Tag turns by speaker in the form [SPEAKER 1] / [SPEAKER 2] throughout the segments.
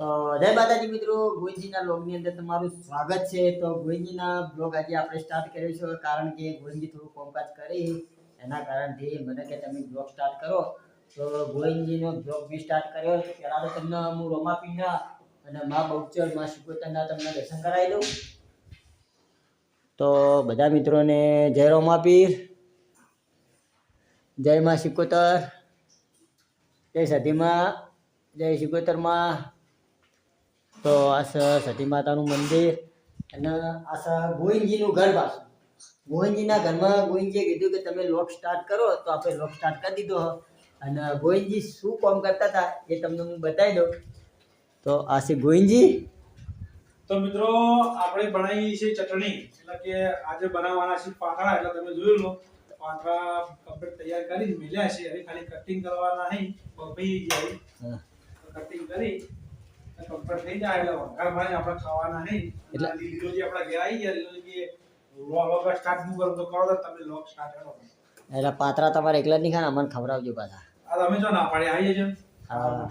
[SPEAKER 1] તો જય માતાજી મિત્રો, ગોવિંદજીના બ્લોગની અંદર તમારું સ્વાગત છે. તો ગોવિંદજીના બ્લોગ આજે આપણે સ્ટાર્ટ કર્યો છે, કારણ કે ગોવિંદજી થોડું કોમકાજ કરી એના કારણથી મને કે તમે બ્લોગ સ્ટાર્ટ કરો. તો ગોવિંદજીનો બ્લોગ બી સ્ટાર્ટ કર્યો પહેલાં તો તમને હું રોમાપીના અને મા બહુચર, મા શિકોતરના તમને દર્શન કરાવી દઉં. તો બધા મિત્રોને જય રોમાપીર જય મા શિકોતર જય સધીમાં જય શિકોતરમાં તો આ સતી માતાનું મંદિર અને આ ગોવિંદજીનું ઘર પાછું. ગોવિંદજીના ઘરમાં ગોવિંદજીએ કીધું કે તમે લોક સ્ટાર્ટ કરો તો આપણે લોક સ્ટાર્ટ કરી દીધો અને ગોવિંદજી શું કામ કરતા હતા એ તમને હું બતાવી દઉં. તો આ છે ગોવિંદજી.
[SPEAKER 2] તો મિત્રો આપણે બનાવી છે ચટણી. એટલે કે આજે બનાવવાના છે પાથરા એટલે તમે જોયું લો. પાથરા કમ્પ્લીટ તૈયાર કરી મેલ્યા છે. હવે ખાલી કટિંગ કરવાના નહીં. પપઈ જાય કટિંગ કરી. કમ્પ્લીટ થઈ જાય એટલે વઘાર ભાઈ આપણે ખાવાના નહીં.
[SPEAKER 1] એટલે-
[SPEAKER 2] એટલે આપણા ઘેર આવી ગયા લીલો લોગ સ્ટાર્ટનું કરો તો કરો તમે લોગ સ્ટાર્ટ કરો.
[SPEAKER 1] એટલે પાત્રા તમારે એકલા જ નહીં ખાના? મને ખવડાવજો પાછા.
[SPEAKER 2] આ તમે જો ના પાડી આવી જજો
[SPEAKER 1] હા.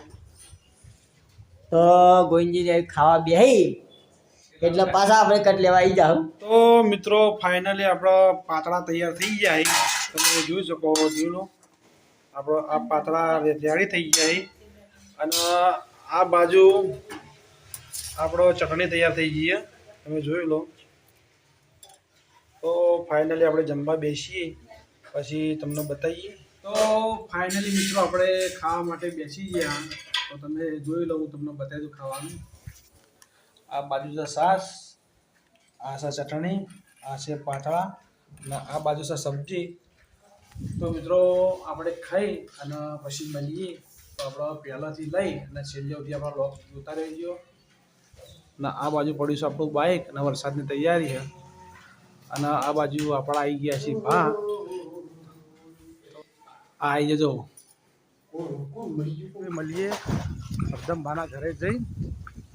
[SPEAKER 1] તો ગોવિંદજી ખાવા બેહી એટલે પાછા આપણે કટ લેવા આવી જાવ
[SPEAKER 2] તો મિત્રો ફાઇનલી આપણો પાતળા તૈયાર થઈ જાય તમે જોઈ શકો જોઈ આપણો આ પાતળા રેડી થઈ જાય અને આ બાજુ આપણો ચટણી તૈયાર થઈ ગઈ તમે જોઈ લો. તો ફાઇનલી આપણે જમવા બેસીએ. પછી તમને બતાવીએ. તો ફાઇનલી મિત્રો આપણે ખાવા માટે બેસી ગયા. તો તમે જોઈ લો, હું તમને બતાવી દઉં ખાવાનું. આ બાજુ છે સાસ, આ છે ચટણી, આ છે પાતળા અને આ બાજુ છે સબ્જી. તો મિત્રો આપણે ખાઈ અને પછી મળીએ. તો પહેલાંથી લઈ અને છેલ્લે સુધી આપણા લોક જોતા રહીજો. અને આ બાજુ પડ્યું છે આપણું બાઇક અને વરસાદની તૈયારી છે. અને આ બાજુ આપણા આવી ગયા છે ભા આ આવી જજો. મળીએ એકદમ ભાના ઘરે જઈ.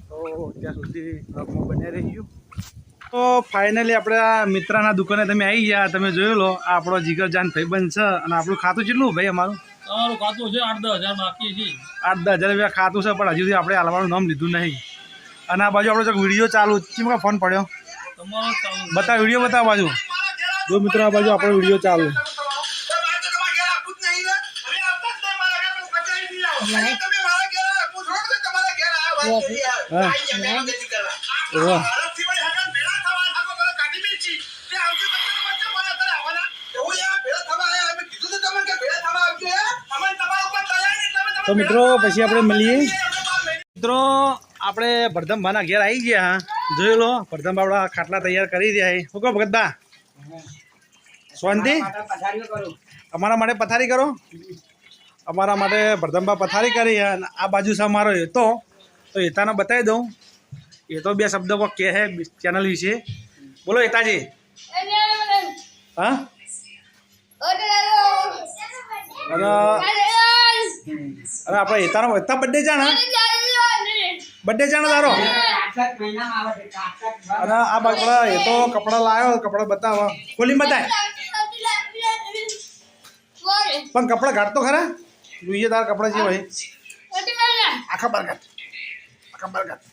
[SPEAKER 2] તો ત્યાં સુધી બ્લોગમાં બન્યા રહીશું તો ફાઇનલી આપણે આ મિત્રના દુકાને તમે આવી ગયા. તમે જોયું લો આપણો જીગરજાન ભાઈબંધ છે. અને આપણું ખાતું કેટલું ભાઈ અમારું?
[SPEAKER 3] તમારું ખાતું છે આઠ દસ હજાર બાકી છે.
[SPEAKER 2] આઠ દસ હજાર રૂપિયા ખાતું છે પણ હજુ સુધી આપણે હાલવાનું નામ લીધું નહીં. અને આ બાજુ આપણો વીડિયો ચાલુ કેમ કે ફોન પડ્યો.
[SPEAKER 3] તમારો ચાલુ
[SPEAKER 2] બતાવ વીડિયો બતાવ બાજુ. જો મિત્રો આ બાજુ આપણો વીડિયો ચાલુ. હા. તો મિત્રો પછી આપણે મળીએ. મિત્રો આપણે ભરધમભાના ઘેર આવી ગયા જોઈ લો ભરધમ આપણા ખાટલા તૈયાર કરી રહ્યા શું કહો ભગતભા શાંતિ? અમારા માટે પથારી કરો. અમારા માટે ભરધમભા પથારી કરી અને આ બાજુ છે અમારો હેતો. તો હેતાને બતાવી દઉં. એ તો બે શબ્દો કોઈ કહે છે ચેનલ વિશે. બોલો હેતાજી. હા? અને અને આપણે હેતાનો હેતા બર્થડે જાણે બર્થડે જાણે તારો? અને આ બાજુ એ તો કપડાં લાવ્યો કપડાં બતાવો ખોલી બતાય. પણ કપડાં કાઢતો ખરા? જોઈએ તારા કપડાં જે. હોય આખા બાર કાઢ આખા બાર કાઢ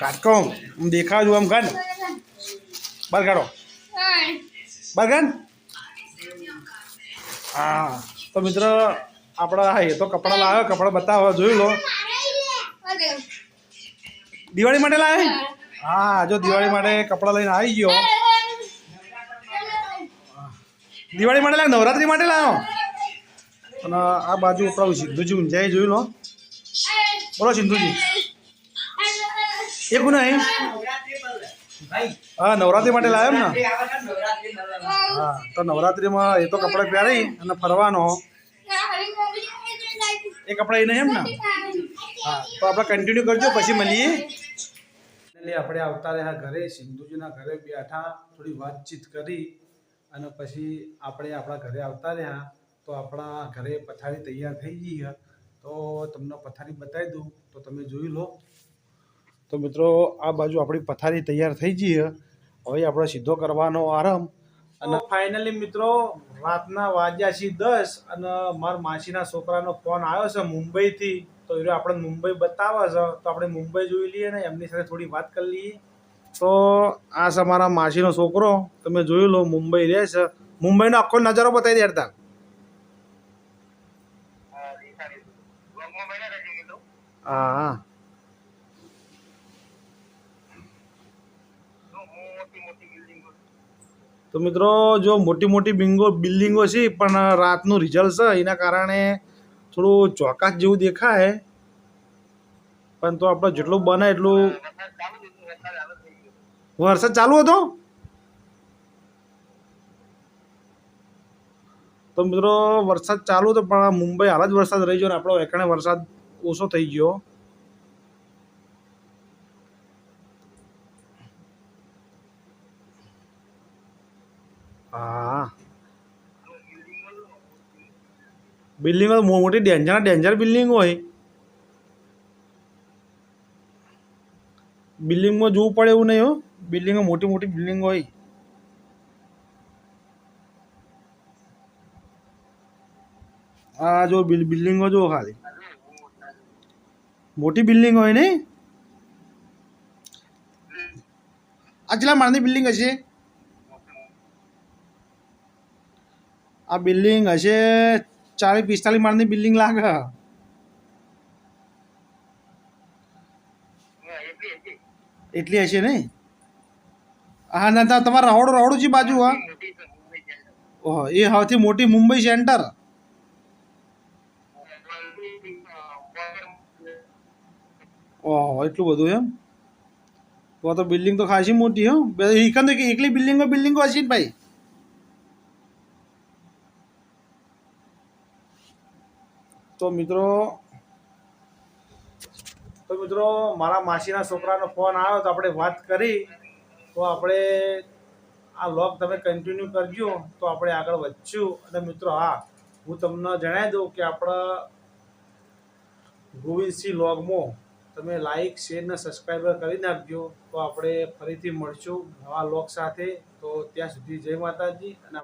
[SPEAKER 2] કાઢકો આમ દેખાવ આમ કાઢ બાર કાઢો બાર કાઢ હા. તો મિત્ર, આપણા હા, એ તો કપડાં લાવ્યો, કપડાં બતાવો જોઈ લો. દિવાળી માટે લાવે? હા, જો દિવાળી માટે કપડાં લઈને આવી ગયો. દિવાળી માટે લાવ્યો નવરાત્રી માટે લાવ્યો અને આ બાજુ આપણું સિંધુજી ઊંઝાએ જોઈ લો. બોલો સિંધુજી. એ કોને નહીં હા, નવરાત્રી માટે લાવ્યો ને હા, તો નવરાત્રીમાં એ તો કપડાં પહેરી અને ફરવાનો. એ કપડાં એને એમ ને? હા, તો આપણે કન્ટિન્યુ કરજો, પછી મળીએ. એટલે આપણે આવતા રહ્યા ઘરે, સિંધુજીના ઘરે બેઠા, થોડી વાતચીત કરી અને પછી આપણે આપણા ઘરે આવતા રહ્યા. તો આપણા ઘરે પથારી તૈયાર થઈ ગઈ તો તમને પથારી બતાવી દઉં, તો તમે જોઈ લો. તો મિત્રો, આ બાજુ આપણી પથારી તૈયાર થઈ ગઈ હવે આપણે સીધો કરવાનો આરંભ. અને ફાઇનલી મિત્રો રાતના વાગ્યા છે દસ અને મારા માસીના છોકરાનો ફોન આવ્યો છે મુંબઈથી. તો એ આપણે મુંબઈ બતાવે છે. તો આપણે મુંબઈ જોઈ લઈએ ને એમની સાથે થોડી વાત કરી લઈએ. તો આ છે મારા માસીનો છોકરો. તમે જોઈ લો મુંબઈ રહે છે. મુંબઈનો આખો નજારો બતાવી દે હા હા તો મિત્રો, જો મોટી મોટી બિંગો બિલ્ડિંગો છે, પણ રાતનું રિઝલ્ટ છે, એના કારણે થોડું ચોકાસ જેવું દેખાય. પણ તો આપણે જેટલું બને એટલું વરસાદ ચાલુ હતો? તો મિત્રો, વરસાદ ચાલુ હતો, પણ મુંબઈ હાલ જ વરસાદ રહી ગયો ને, આપણો એકણે વરસાદ ઓછો થઈ ગયો. હા. બિલ્ડિંગો મોટી ડેન્જર ડેન્જર બિલ્ડિંગ હોય. બિલ્ડિંગમાં જોવું પડે એવું નહીં હો. બિલ્ડિંગો મોટી મોટી બિલ્ડિંગ હોય. આ જો બિલ બિલ્ડિંગો જો ખાલી. મોટી બિલ્ડિંગ હોય ને આ કેટલા માળની બિલ્ડિંગ હશે? આ બિલ્ડિંગ હશે ચાલીસ પિસ્તાલીસ માળની બિલ્ડિંગ લાગે એટલી હશે ને હા ના ના તમારે રહોડું રહોડું છે બાજુ હા ઓહો એ સૌથી મોટી મુંબઈ સેન્ટર ઓહો એટલું બધું એમ તો તો બિલ્ડિંગ તો ખાસી મોટી હો એકંદ એકલી બિલ્ડિંગો બિલ્ડિંગો હશે ને ભાઈ તો મિત્રો તો મિત્રો, મારા માસીના છોકરાનો ફોન આવ્યો તો આપણે વાત કરી. તો આપણે આ લોગ તમે કન્ટિન્યુ કરજો, તો આપણે આગળ વધશું. અને મિત્રો, હા, હું તમને જણાવી દઉં કે આપણા ગોવિંદસિંહ લોગમાં તમે લાઈક શેર ને સબસ્ક્રાઈબર કરી નાખજો. તો આપણે ફરીથી મળશું નવા લોગ સાથે. તો ત્યાં સુધી જય માતાજી અને